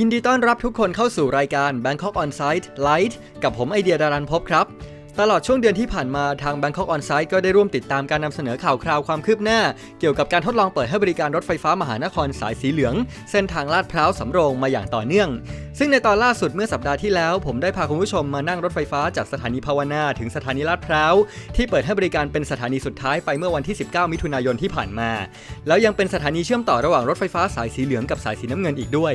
ยินดีต้อนรับทุกคนเข้าสู่รายการ Bangkok On Site Light กับผมไอเดียดารันพบครับ ตลอดช่วงเดือนที่ผ่านมาทาง Bangkok On Site ก็ได้ร่วมติดตามการนำเสนอข่าวคราวความคืบหน้า เกี่ยวกับการทดลองเปิดให้บริการรถไฟฟ้ามหานครสายสีเหลือง เส้นทางลาดพร้าวสำโรงมาอย่างต่อเนื่อง ซึ่งในตอนล่าสุดเมื่อสัปดาห์ที่แล้ว ผมได้พาคุณผู้ชมมานั่งรถไฟฟ้าจากสถานีภาวนาถึงสถานีลาดพร้าวที่เปิดให้บริการเป็นสถานีสุดท้ายไปเมื่อวันที่ 19 มิถุนายนที่ผ่านมา แล้วยังเป็นสถานีเชื่อมต่อระหว่างรถไฟฟ้าสายสีเหลืองกับสายสีน้ำเงินอีกด้วย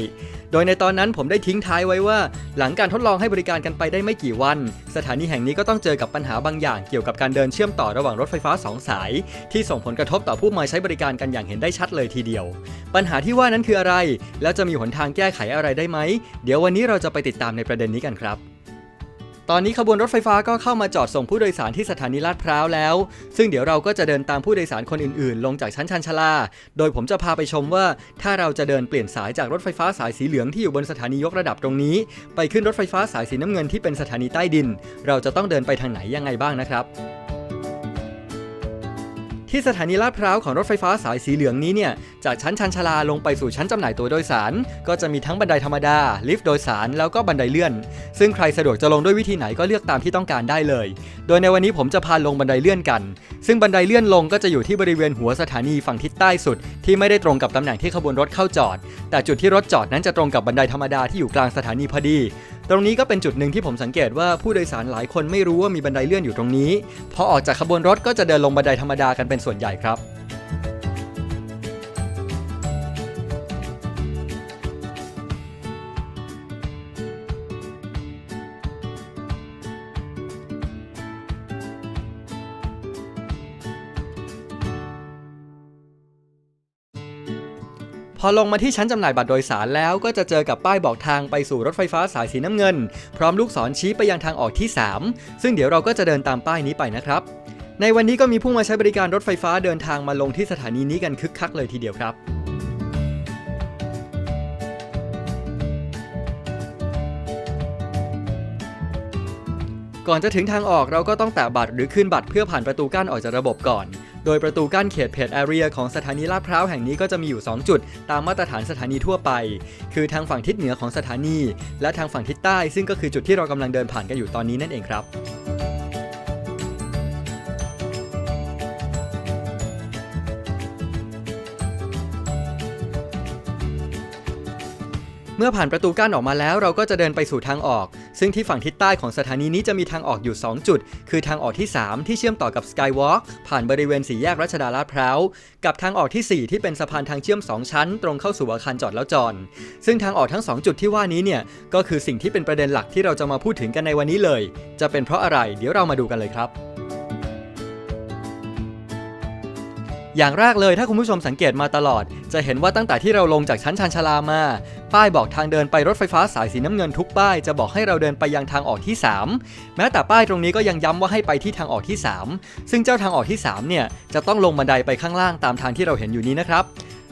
โดยในตอนนั้นผมได้ทิ้งท้ายไว้ว่า หลังการทดลองให้บริการกันไปได้ไม่กี่วัน สถานีแห่งนี้ก็ต้องเจอกับปัญหาบางอย่างเกี่ยวกับการเดินเชื่อมต่อระหว่างรถไฟฟ้าสองสาย ที่ส่งผลกระทบต่อผู้มาใช้บริการกันอย่างเห็นได้ชัดเลยทีเดียว ปัญหาที่ว่านั้นคืออะไร แล้วจะมีหนทางแก้ไขอะไรได้ไหมเดี๋ยววันนี้เราจะไปติดตามในประเด็นนี้กันครับ ตอนนี้ขบวนรถไฟฟ้าก็เข้ามาจอดส่งผู้โดยสารที่สถานีลาดพร้าวแล้ว ซึ่งเดี๋ยวเราก็จะเดินตามผู้โดยสารคนอื่นๆ ลงจากชั้นชันชลา โดยผมจะพาไปชมว่า ถ้าเราจะเดินเปลี่ยนสายจากรถไฟฟ้าสายสีเหลืองที่อยู่บนสถานียกระดับตรงนี้ ไปขึ้นรถไฟฟ้าสายสีน้ำเงินที่เป็นสถานีใต้ดิน เราจะต้องเดินไปทางไหนยังไงบ้างนะครับ ที่สถานีลาดพร้าวของรถไฟฟ้าสายสีเหลืองนี้เนี่ยจากชั้นชันชลาลงไปสู่ชั้นจำหน่ายตัวโดยสาร ก็จะมีทั้งบันไดธรรมดา ลิฟต์โดยสารแล้วก็บันไดเลื่อน ซึ่งใครสะดวกจะลงด้วยวิธีไหนก็เลือกตามที่ต้องการได้เลย โดยในวันนี้ผมจะพาลงบันไดเลื่อนกัน ซึ่งบันไดเลื่อนลงก็จะอยู่ที่บริเวณหัวสถานีฝั่งทิศใต้สุด ที่ไม่ได้ตรงกับตำแหน่งที่ขบวนรถเข้าจอด แต่จุดที่รถจอดนั้นจะตรงกับบันไดธรรมดาที่อยู่กลางสถานีพอดี ตรงนี้ก็เป็นจุดหนึ่งที่ผมสังเกตว่าผู้โดยสารหลายคนไม่รู้ว่ามีบันไดเลื่อนอยู่ตรงนี้ พอออกจากขบวนรถก็จะเดินลงบันไดธรรมดากันเป็นส่วนใหญ่ครับ พอลงมาที่ชั้นจำหน่ายบัตรโดยสารแล้วก็จะเจอกับป้ายบอกทางไปสู่รถไฟฟ้าสายสีน้ำเงิน พร้อมลูกศรชี้ไปยังทางออกที่ 3 ซึ่งเดี๋ยวเราก็จะเดินตามป้ายนี้ไปนะครับ ในวันนี้ก็มีผู้มาใช้บริการรถไฟฟ้าเดินทางมาลงที่สถานีนี้กันคึกคักเลยทีเดียวครับก่อนจะถึงทางออกเราก็ต้องแตะบัตรหรือขึ้นบัตรเพื่อผ่านประตูกั้นออกจากระบบก่อน โดยประตูกั้นเขตเพจแอเรียของสถานีลาดพร้าวแห่งนี้ก็จะมีอยู่ 2 จุด ตามมาตรฐานสถานีทั่วไป คือทางฝั่งทิศเหนือของสถานี และทางฝั่งทิศใต้ ซึ่งก็คือจุดที่เรากำลังเดินผ่านกันอยู่ตอนนี้นั่นเองครับ มื่อผ่านประตูกั้นออกมาแล้วเราก็จะเดินไปสู่ทางออก ซึ่งที่ฝั่งทิศใต้ของสถานีนี้จะมีทางออกอยู่ 2 จุด คือทางออกที่ 3 ที่เชื่อมต่อกับ Skywalk ผ่านบริเวณสี่แยกรัชดาลาดพร้าว กับทางออกทีสี่ 4 ที่เป็นสะพานทางเชื่อม 2 ชั้น ตรงเข้าสู่อาคารจอดแล้วจอดซึ่งทางออกทั้ง 2 จุดที่ว่านี้เนี่ยก็คือสิ่งที่เป็นประเด็นหลักที่เราจะมาพูดถึงกันในวันนี้เลย จะเป็นเพราะอะไร เดี๋ยวเรามาดูกันเลยครับอย่างแรกเลยถ้าคุณผู้ชมสังเกตมาตลอด จะเห็นว่าตั้งแต่ที่เราลงจากชั้นชานชาลามา ป้ายบอกทางเดินไปรถไฟฟ้าสายสีน้ำเงินทุกป้ายจะบอกให้เราเดินไปยังทางออกที่ 3 แม้แต่ป้ายตรงนี้ก็ยังย้ำว่าให้ไปที่ทางออกที่ 3 ซึ่งเจ้าทางออกที่ 3 เนี่ยจะต้องลงบันไดไปข้างล่างตามทางที่เราเห็นอยู่นี้นะครับ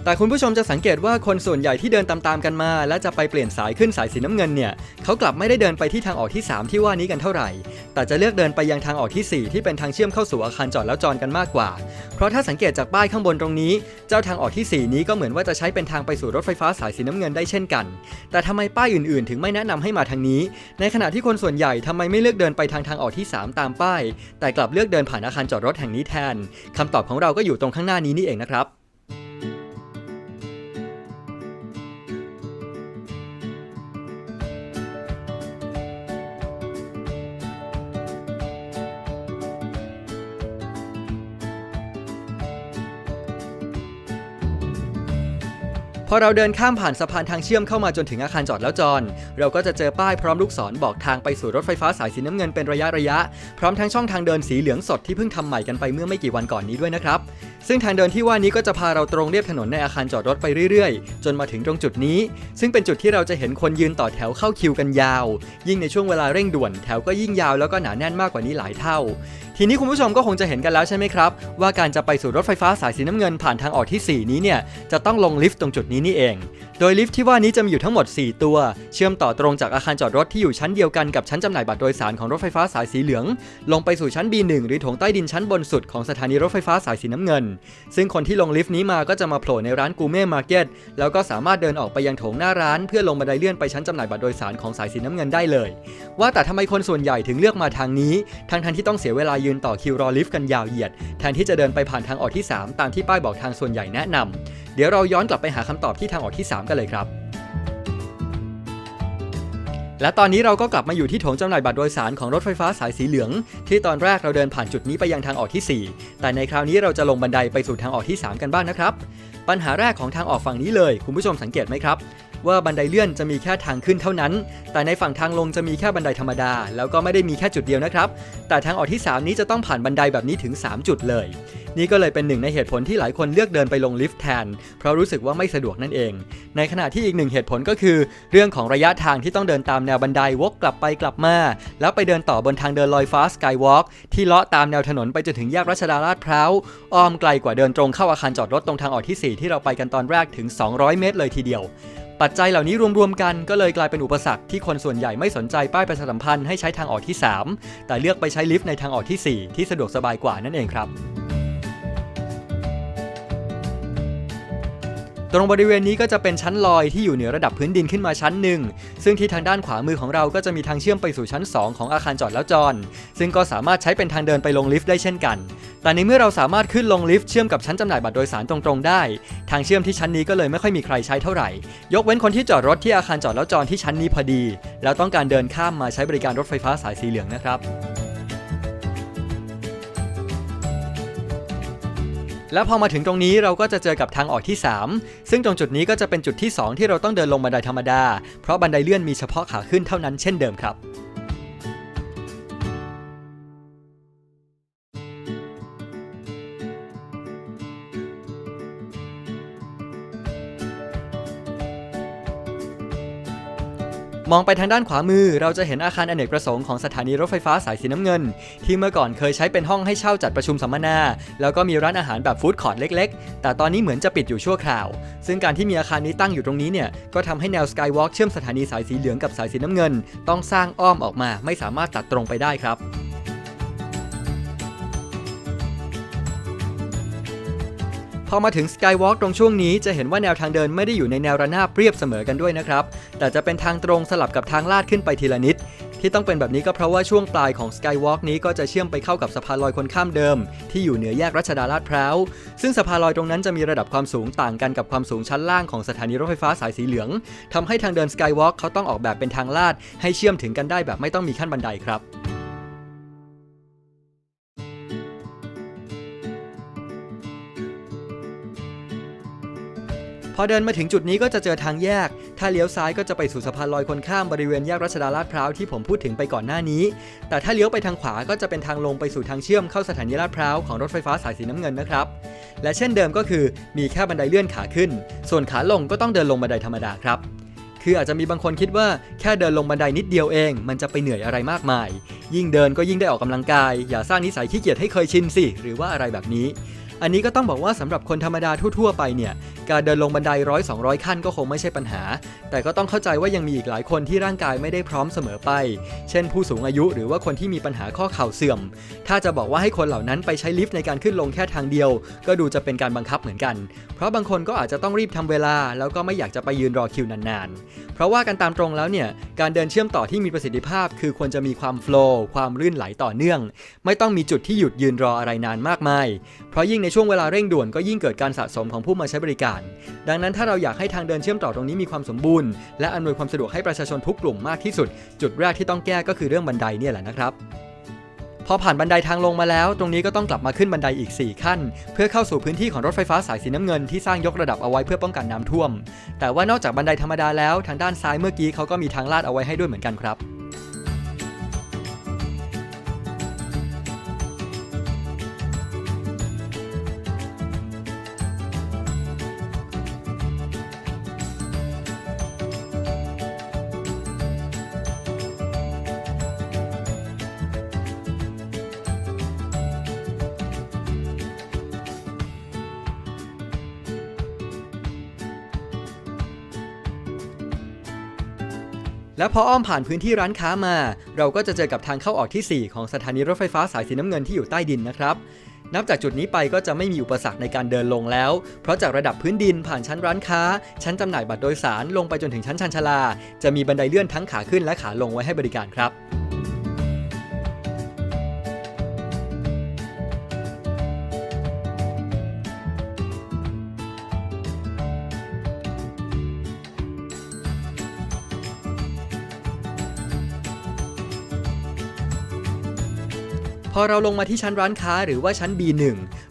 แต่คุณผู้ชมจะสังเกตว่าคนส่วนใหญ่ที่เดินตามๆกันมา และจะไปเปลี่ยนสายขึ้นสายสีน้ำเงินเนี่ยเขากลับไม่ได้เดินไปที่ทางออกที่ 3 ที่ว่านี้กันเท่าไหร่ แต่จะเลือกเดินไปยังทางออกทีสี่4 ที่เป็นทางเชื่อมเข้าสู่อาคารจอดแล้วจอดกันมากกว่า เพราะถ้าสังเกตจากป้ายข้างบนตรงนี้ เจ้าทางออกทีสี่4 นี้ก็เหมือนว่าจะใช้เป็นทางไปสู่รถไฟฟ้าสายสีน้ำเงินได้เช่นกัน แต่ทำไมป้ายอื่นๆ ถึงไม่แนะนำให้มาทางนี้ ในขณะที่คนส่วนใหญ่ทำไมไม่เลือกเดินไปทางทางออกที่ 3 ตามป้าย แต่กลับเลือกเดินผ่านอาคารจอดรถแห่งนี้แทนคำตอบของเราก็อยู่ตรงข้างหน้านี้นี่เองนะครับ พอเราเดินข้ามผ่านสะพานทางเชื่อมเข้ามาจนถึงอาคารจอดแล้วจอดเราก็จะเจอป้ายพร้อมลูกศรบอกทางไปสู่รถไฟฟ้าสายสีน้ำเงินเป็นระยะระยะ พร้อมทั้งช่องทางเดินสีเหลืองสดที่เพิ่งทำใหม่กันไปเมื่อไม่กี่วันก่อนนี้ด้วยนะครับ ซึ่งทางเดินที่ว่านี้ก็จะพาเราตรงเรียบถนนในอาคารจอดรถไปเรื่อยๆ จนมาถึงตรงจุดนี้ ซึ่งเป็นจุดที่เราจะเห็นคนยืนต่อแถวเข้าคิวกันยาว ยิ่งในช่วงเวลาเร่งด่วนแถวก็ยิ่งยาวแล้วก็หนาแน่นมากกว่านี้หลายเท่า ทีนี้คุณผู้ชมก็คงจะเห็นกันแล้วใช่ไหมครับ ว่าการจะไปสู่รถไฟฟ้าสายสีน้ำเงินผ่านทางออกที่ 4 นี้เนี่ยจะต้องลงลิฟต์ตรงจุดนี้นี่เอง โดยลิฟต์ที่ว่านี้จะมีอยู่ทั้งหมด 4 ตัว เชื่อมต่อตรงจากอาคารจอดรถที่อยู่ชั้นเดียวกันกับชั้นจำหน่ายบัตรโดยสารของรถไฟฟ้าสายสีเหลือง ลงไปสู่ชั้น B1 หรือโถงใต้ดินชั้นบนสุดของสถานีรถไฟฟ้าสายสีน้ำเงิน ซึ่งคนที่ลงลิฟต์นี้มาก็จะมาโผล่ในร้านกูเม่มาร์เก็ตแล้วก็สามารถเดินออกไปยังโถงหน้าร้าน เพื่อลงบันไดเลื่อนไปชั้นจำหน่ายบัตรโดยสารของสายสีน้ำเงินได้เลย ว่าแต่ทำไมคนส่วนใหญ่ถึงเลือกมาทางนี้ทั้งทันที่ต้องเสียเวลายืนต่อคิวรอลิฟต์กันยาวเหยียด แทนที่จะเดินไปผ่านทางออกที่ 3 ตามที่ป้ายบอกทางส่วนใหญ่แนะนำเดี๋ยวเราย้อนกลับไปหาคำตอบที่ทางออกที่ 3 กันเลยครับและตอนนี้เราก็กลับมาอยู่ที่โถงจำหน่ายบัตรโดยสารของรถไฟฟ้าสายสีเหลือง ที่ตอนแรกเราเดินผ่านจุดนี้ไปยังทางออกที่ 4 แต่ในคราวนี้เราจะลงบันไดไปสู่ทางออกที่ 3 กันบ้างนะครับ ปัญหาแรกของทางออกฝั่งนี้เลย คุณผู้ชมสังเกตไหมครับ ว่าบันไดเลื่อนจะมีแค่ทางขึ้นเท่านั้น แต่ในฝั่งทางลงจะมีแค่บันไดธรรมดา แล้วก็ไม่ได้มีแค่จุดเดียวนะครับ แต่ทางออกที่ 3 นี้จะต้องผ่านบันไดแบบนี้ถึง 3 จุดเลย นี่ก็เลยเป็นหนึ่งในเหตุผลที่หลายคนเลือกเดินไปลงลิฟต์แทน เพราะรู้สึกว่าไม่สะดวกนั่นเอง ในขณะที่อีกหนึ่งเหตุผลก็คือ เรื่องของระยะทางที่ต้องเดินตามแนวบันไดวกกลับไปกลับมา แล้วไปเดินต่อบนทางเดินลอยฟ้าสกายวอล์กที่เลาะตามแนวถนนไปจนถึงแยกรัชดาลาดพร้าวอ้อมไกลกว่าเดินตรงเข้าอาคารจอดรถตรงทางออกที่ 4 ที่เราไปกันตอนแรกถึง 200 เมตรเลยทีเดียว ปัจจัยเหล่านี้รวมๆกันก็เลยกลายเป็นอุปสรรคที่คนส่วนใหญ่ไม่สนใจป้ายประชาสัมพันธ์ให้ใช้ทางออกที่ 3 แต่เลือกไปใช้ลิฟต์ในทางออกที่ 4 ที่สะดวกสบายกว่านั่นเองครับ ตรงบริเวณนี้ก็จะเป็นชั้นลอยที่อยู่เหนือระดับพื้นดินขึ้นมาชั้นหนึ่งซึ่งที่ทางด้านขวามือของเราก็จะมีทางเชื่อมไปสู่ชั้น 2 ของอาคารจอดแล้วจอดซึ่งก็สามารถใช้เป็นทางเดินไปลงลิฟต์ได้เช่นกัน แต่ในเมื่อเราสามารถขึ้นลงลิฟต์เชื่อมกับชั้นจำหน่ายบัตรโดยสารตรงๆได้ ทางเชื่อมที่ชั้นนี้ก็เลยไม่ค่อยมีใครใช้เท่าไหร่ ยกเว้นคนที่จอดรถที่อาคารจอดแล้วจอดที่ชั้นนี้พอดี แล้วต้องการเดินข้ามมาใช้บริการรถไฟฟ้าสายสีเหลืองนะครับ แล้วพอมาถึงตรงนี้เราก็จะเจอกับทางออกที่ 3 ซึ่งตรงจุดนี้ก็จะเป็นจุดที่ 2 ที่เราต้องเดินลงบันไดธรรมดา เพราะบันไดเลื่อนมีเฉพาะขาขึ้นเท่านั้นเช่นเดิมครับ มองไปทางด้านขวามือ เราจะเห็นอาคารอเนกประสงค์ของสถานีรถไฟฟ้าสายสีน้ำเงิน ที่เมื่อก่อนเคยใช้เป็นห้องให้เช่าจัดประชุมสัมมนา แล้วก็มีร้านอาหารแบบฟู้ดคอร์ทเล็ก ๆ แต่ตอนนี้เหมือนจะปิดอยู่ชั่วคราว ซึ่งการที่มีอาคารนี้ตั้งอยู่ตรงนี้เนี่ยก็ทำให้แนวสกายวอล์กเชื่อมสถานีสายสีเหลืองกับสายสีน้ำเงิน ต้องสร้างอ้อมออกมาไม่สามารถตัดตรงไปได้ครับ พอมาถึง Skywalk ตรงช่วงนี้จะเห็นว่าแนวทางเดินไม่ได้อยู่ในแนวระนาบเรียบเสมอกันด้วยนะครับ แต่จะเป็นทางตรงสลับกับทางลาดขึ้นไปทีละนิด ที่ต้องเป็นแบบนี้ก็เพราะว่าช่วงปลายของ Skywalk นี้ก็จะเชื่อมไปเข้ากับสะพานลอยคนข้ามเดิม ที่อยู่เหนือแยกรัชดาลาดพร้าวซึ่งสะพานลอยตรงนั้นจะมีระดับความสูงต่างกันกับความสูงชั้นล่างของสถานีรถไฟฟ้าสายสีเหลืองทำให้ทางเดิน Skywalk เขาต้องออกแบบเป็นทางลาดให้เชื่อมถึงกันได้แบบไม่ต้องมีขั้นบันไดครับ อเดินมาถึงจุดนี้ก็จะเจอทางแยก ถ้าเลี้ยวซ้ายก็จะไปสู่สะพานลอยคนข้ามบริเวณแยกรัชดาลาดพร้าวที่ผมพูดถึงไปก่อนหน้านี้ แต่ถ้าเลี้ยวไปทางขวาก็จะเป็นทางลงไปสู่ทางเชื่อมเข้าสถานีลาดพร้าวของรถไฟฟ้าสายสีน้ำเงินนะครับ และเช่นเดิมก็คือมีแค่บันไดเลื่อนขาขึ้น ส่วนขาลงก็ต้องเดินลงบันไดธรรมดาครับ คืออาจจะมีบางคนคิดว่าแค่เดินลงบันไดนิดเดียวเอง มันจะไปเหนื่อยอะไรมากมาย ยิ่งเดินก็ยิ่งได้ออกกำลังกาย อย่าสร้างนิสัยขี้เกียจให้เคยชินสิหรือว่าอะไรแบบนี้อันนี้ก็ต้องบอกว่าสำหรับคนธรรมดาทั่ว ๆ ไปเนี่ย การเดินลงบันไดร้อยสองขั้นก็คงไม่ใช่ปัญหา แต่ก็ต้องเข้าใจว่ายังมีอีกหลายคนที่ร่างกายไม่ได้พร้อมเสมอไป เช่นผู้สูงอายุหรือว่าคนที่มีปัญหาข้อเข่าเสื่อม ถ้าจะบอกว่าให้คนเหล่านั้นไปใช้ลิฟต์ในการขึ้นลงแค่ทางเดียว ก็ดูจะเป็นการบังคับเหมือนกัน เพราะบางคนก็อาจจะต้องรีบทำเวลา แล้วก็ไม่อยากจะไปยืนรอคิวนานๆ เพราะว่ากันตามตรงแล้วเนี่ยการเดินเชื่อมต่อที่มีประสิทธิภาพ คือควรจะมีความโฟล์ความลื่นไหลต่อเนื่อง ไม่ต้องมีจุดที่หยุดยืนรออะไรนานมากมาย เพราะยิ่งในช่วงเวลาเร่งด่วนก็ยิ่งเกิดการสะสมของผู้มาใช้บริการดังนั้นถ้าเราอยากให้ทางเดินเชื่อมต่อตรงนี้มีความสมบูรณ์ และอำนวยความสะดวกให้ประชาชนทุกกลุ่มมากที่สุด จุดแรกที่ต้องแก้ก็คือเรื่องบันไดเนี่ยแหละนะครับพอผ่านบันไดทางลงมาแล้ว ตรงนี้ก็ต้องกลับมาขึ้นบันไดอีก 4 ขั้น เพื่อเข้าสู่พื้นที่ของรถไฟฟ้าสายสีน้ำเงินที่สร้างยกระดับเอาไว้เพื่อป้องกันน้ำท่วม แต่ว่านอกจากบันไดธรรมดาแล้ว ทางด้านซ้ายเมื่อกี้เขาก็มีทางลาดเอาไว้ให้ด้วยเหมือนกันครับ และพออ้อมผ่านพื้นที่ร้านค้ามา เราก็จะเจอกับทางเข้าออกที่ 4 ของสถานีรถไฟฟ้าสายสีน้ำเงินที่อยู่ใต้ดินนะครับ นับจากจุดนี้ไปก็จะไม่มีอุปสรรคในการเดินลงแล้ว เพราะจากระดับพื้นดินผ่านชั้นร้านค้า ชั้นจำหน่ายบัตรโดยสารลงไปจนถึงชั้นชันชาลา จะมีบันไดเลื่อนทั้งขาขึ้นและขาลงไว้ให้บริการครับ อเราลงมาที่ชั้นร้านค้าหรือว่าชั้น B1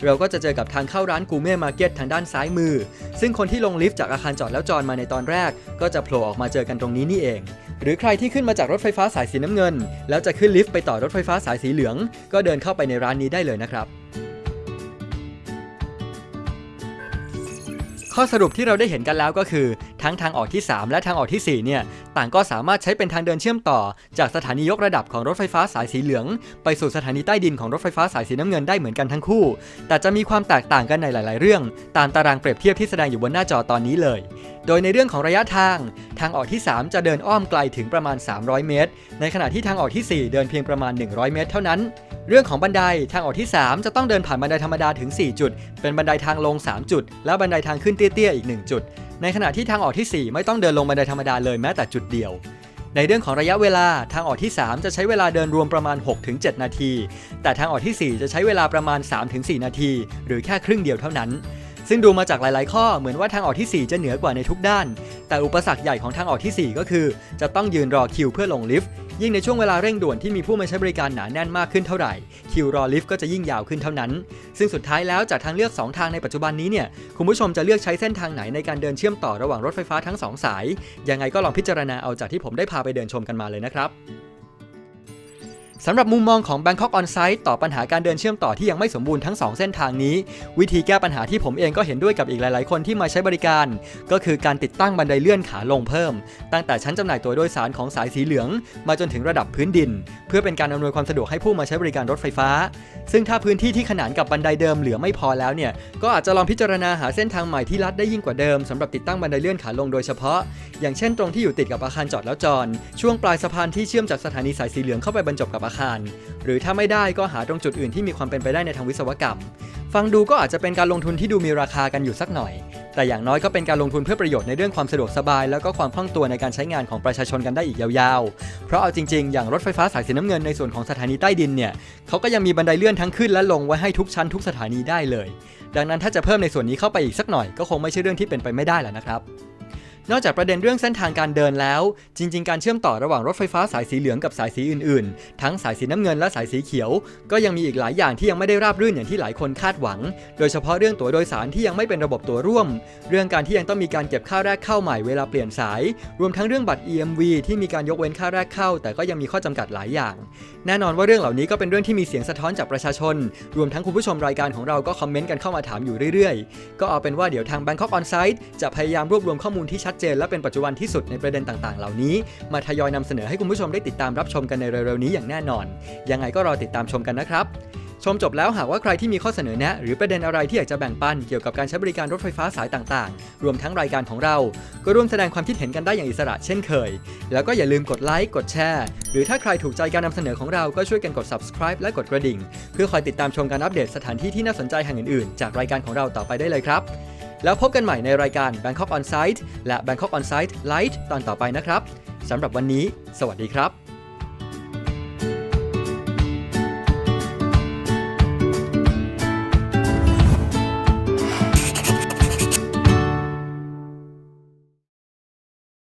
เราก็จะเจอกับทางเข้าร้านกูเม่มาร์เก็ตทางด้านซ้ายมือ ซึ่งคนที่ลงลิฟต์จากอาคารจอดแล้วจอดมาในตอนแรก ก็จะโผล่ออกมาเจอกันตรงนี้นี่เอง หรือใครที่ขึ้นมาจากรถไฟฟ้าสายสีน้ำเงิน แล้วจะขึ้นลิฟต์ไปต่อรถไฟฟ้าสายสีเหลือง ก็เดินเข้าไปในร้านนี้ได้เลยนะครับ ข้อสรุปที่เราได้เห็นกันแล้วก็คือ ทั้งทางออกที่ 3 และทางออกทีสี่ 4 เนี่ย ต่างก็สามารถใช้เป็นทางเดินเชื่อมต่อ จากสถานียกระดับของรถไฟฟ้าสายสีเหลือง ไปสู่สถานีใต้ดินของรถไฟฟ้าสายสีน้ำเงินได้เหมือนกันทั้งคู่ แต่จะมีความแตกต่างกันในหลาย ๆ เรื่อง ตามตารางเปรียบเทียบที่แสดงอยู่บนหน้าจอตอนนี้เลย โดยในเรื่องของระยะทาง ทางออกที่ 3 จะเดินอ้อมไกลถึงประมาณ 300 เมตร ในขณะที่ทางออกทีสี่4 เดินเพียงประมาณ 100 เมตร เท่านั้น เรื่องของบันไดทางออกที่ 3 จะต้องเดินผ่านบันไดธรรมดาถึง 4 จุด เป็นบันไดทางลง 3 จุด และบันไดทางขึ้นเตี้ยๆอีก 1 จุด ในขณะที่ทางออกทีสี่ 4 ไม่ต้องเดินลงบันไดธรรมดาเลยแม้แต่จุดเดียว ในเรื่องของระยะเวลาทางออกที่ 3 จะใช้เวลาเดินรวมประมาณ 6-7 นาที แต่ทางออกทีสี่4 จะใช้เวลาประมาณ 3-4 นาที หรือแค่ครึ่งเดียวเท่านั้นซึ่งดูมาจากหลาย ๆ ข้อเหมือนว่าทางออกทีสี่4 จะเหนือกว่าในทุกด้าน แต่อุปสรรคใหญ่ของทางออกทีสี่4 ก็คือ จะต้องยืนรอคิวเพื่อลงลิฟต์ ยิ่งในช่วงเวลาเร่งด่วนที่มีผู้มาใช้บริการหนาแน่นมากขึ้นเท่าไหร่ คิวรอลิฟต์ก็จะยิ่งยาวขึ้นเท่านั้น ซึ่งสุดท้ายแล้วจากทางเลือก 2 ทางในปัจจุบันนี้เนี่ยคุณผู้ชมจะเลือกใช้เส้นทางไหนในการเดินเชื่อมต่อระหว่างรถไฟฟ้าทั้ง 2 สาย ยังไงก็ลองพิจารณาเอาจากที่ผมได้พาไปเดินชมกันมาเลยนะครับ สำหรับมุมมองของ Bangkok On Site ต่อปัญหาการเดินเชื่อมต่อที่ยังไม่สมบูรณ์ทั้ง 2 เส้นทางนี้ วิธีแก้ปัญหาที่ผมเองก็เห็นด้วยกับอีกหลาย ๆ คนที่มาใช้บริการ ก็คือการติดตั้งบันไดเลื่อนขาลงเพิ่ม ตั้งแต่ชั้นจำหน่ายตัวโดยสารของสายสีเหลือง มาจนถึงระดับพื้นดิน เพื่อเป็นการอำนวยความสะดวกให้ผู้มาใช้บริการรถไฟฟ้า ซึ่งถ้าพื้นที่ที่ขนานกับบันไดเดิมเหลือไม่พอแล้วเนี่ยก็อาจจะลองพิจารณาหาเส้นทางใหม่ที่ลัดได้ยิ่งกว่าเดิมสำหรับติดตั้งบันไดเลื่อนขาลงโดยเฉพาะ อย่างเช่น ตรงที่อยู่ติดกับอาคารจอดแล้วจอดช่วงปลายสะพานที่เชื่อมจากสถานีสายสีเหลืองเข้าไปบรรจบกับอาคาร หรือถ้าไม่ได้ก็หาตรงจุดอื่นที่มีความเป็นไปได้ในทางวิศวกรรม ฟังดูก็อาจจะเป็นการลงทุนที่ดูมีราคากันอยู่สักหน่อย แต่อย่างน้อยก็เป็นการลงทุนเพื่อประโยชน์ในเรื่องความสะดวกสบาย แล้วก็ความคล่องตัวในการใช้งานของประชาชนกันได้อีกยาวๆ เพราะเอาจริงๆ อย่างรถไฟฟ้าสายสีน้ำเงินในส่วนของสถานีใต้ดินเนี่ยเขาก็ยังมีบันไดเลื่อนทั้งขึ้นและลงไว้ให้ทุกชั้นทุกสถานีได้เลย ดังนั้นถ้าจะเพิ่มในส่วนนี้เข้าไปอีกสักหน่อยก็คงไม่ใช่เรื่องที่เป็นไปไม่ได้แหละนะครับ นอกจากประเด็นเรื่องเส้นทางการเดินแล้ว จริง ๆ การเชื่อมต่อระหว่างรถไฟฟ้าสายสีเหลืองกับสายสีอื่นๆ ทั้งสายสีน้ำเงินและสายสีเขียว ก็ยังมีอีกหลายอย่างที่ยังไม่ได้ราบรื่นอย่างที่หลายคนคาดหวัง โดยเฉพาะเรื่องตั๋วโดยสารที่ยังไม่เป็นระบบตั๋วร่วม เรื่องการที่ยังต้องมีการเก็บค่าแรกเข้าใหม่เวลาเปลี่ยนสาย รวมทั้งเรื่องบัตร EMV ที่มีการยกเว้นค่าแรกเข้า แต่ก็ยังมีข้อจำกัดหลายอย่าง แน่นอนว่าเรื่องเหล่านี้ก็เป็นเรื่องที่มีเสียงสะท้อนจากประชาชน รวมทั้งคุณผู้ชมรายการของเราก็คอมเมนต์กันเข้ามาถามอยู่เรื่อยๆ ก็เอาเป็นว่าเดี๋ยวทาง Bangkok On Site จะพยายามรวบรวมข้อมูลที่ชัดเจนและเป็นปัจจุบันที่สุดในประเด็นต่างๆ เหล่านี้ มาทยอยนำเสนอให้คุณผู้ชมได้ติดตามรับชมกันในเร็วๆนี้อย่างแน่นอน ยังไงก็รอติดตามชมกันนะครับชมจบแล้วหากว่าใครที่มีข้อเสนอแนะหรือประเด็นอะไรที่อยากจะแบ่งปันเกี่ยวกับการใช้บริการรถไฟฟ้าสายต่างๆ รวมทั้งรายการของเรา ก็ร่วมแสดงความคิดเห็นกันได้อย่างอิสระเช่นเคย แล้วก็อย่าลืมกดไลค์กดแชร์ หรือถ้าใครถูกใจการนำเสนอของเราก็ช่วยกันกด subscribe และกดกระดิ่ง เพื่อคอยติดตามชมการอัปเดตสถานที่ที่น่าสนใจแห่งอื่นๆ จากรายการของเราต่อไปได้เลยครับ แล้วพบกันใหม่ในรายการ Bangkok On Site และ Bangkok On Site Lite ตอนต่อไปนะครับสำหรับวันนี้ สวัสดีครับ